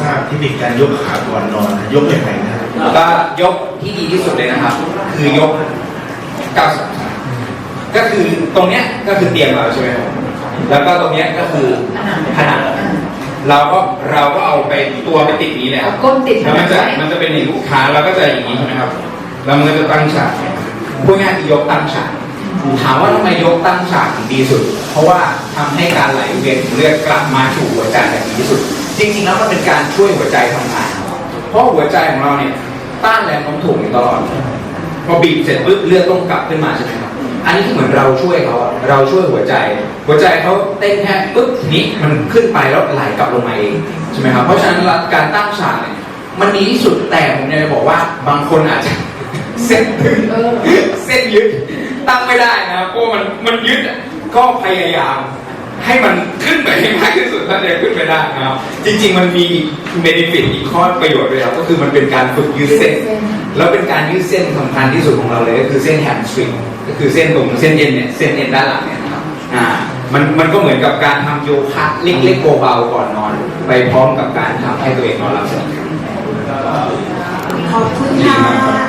ทราบเทคนิคการยกขาก่อนนอนยกยังไงนะก็ยกที่ดีที่สุดเลยนะครับ คือยก90ก็คือตรงเนี้ยก็คือเตียงเราใช่ไหมครับแล้วก็ตรงเนี้ยก็คือผนังเราก็เราก็เอาไปตัวไปติดนี้เลยคเอารับก้นติดแล้วมันจะมันจะเป็นอย่างลูกค้าเราก็จะอย่างนี้ใช่ไหมครับแล้วมันก็จะตั้งฉากพูดง่ายๆคือยกตั้งฉากถามว่าทำไมยกตั้งฉากถึงดีสุด เพราะว่าทำให้การไหลเวียนของเลือดกลับมาสู่หัวใจแบบดีที่สุด จริงๆแล้วมันเป็นการช่วยหัวใจทำงาน เพราะหัวใจของเราเนี่ยต้านแรงโน้มถ่วงอยู่ตลอด พอบีบเสร็จปุ๊บเลือดต้องกลับขึ้นมาใช่ไหมครับอันนี้คือเหมือนเราช่วยเขาอะเราช่วยหัวใจ หัวใจเขาเต้นแค่ปุ๊บทีนี้มันขึ้นไปแล้วไหลกลับลงมาเองใช่ไหมครับเพราะฉะนั้นการตั้งฉากเนี่ยมันดีที่สุดแต่ผมเนี่ยจะบอกว่าบางคนอาจจะเส้นตึงเออเส้นยึดตั้งไม่ได้นะครับเพราะมันมันยึดอะก็พยายาม ให้มันขึ้นไปให้มากที่สุดถ้าจะขึ้นไปได้นะครับ จริง ๆ มันมีเบนฟิตอีกข้อประโยชน์ด้วยครับก็คือมันเป็นการฝึกยืดเส้น แล้วเป็นการยืดเส้นสำคัญที่สุดของเราเลยก็คือเส้นแฮมสตริงก็คือเส้นตรงเส้นเอ็นเนี่ยเส้นเอ็นด้านหลังเนี่ยนะครับอ่ามันมันก็เหมือนกับการทำโยคะเล็กๆเบาๆก่อนนอน ไปพร้อมกับการทำให้ตัวเองนอนหลับสนิทขอบคุณค่ะ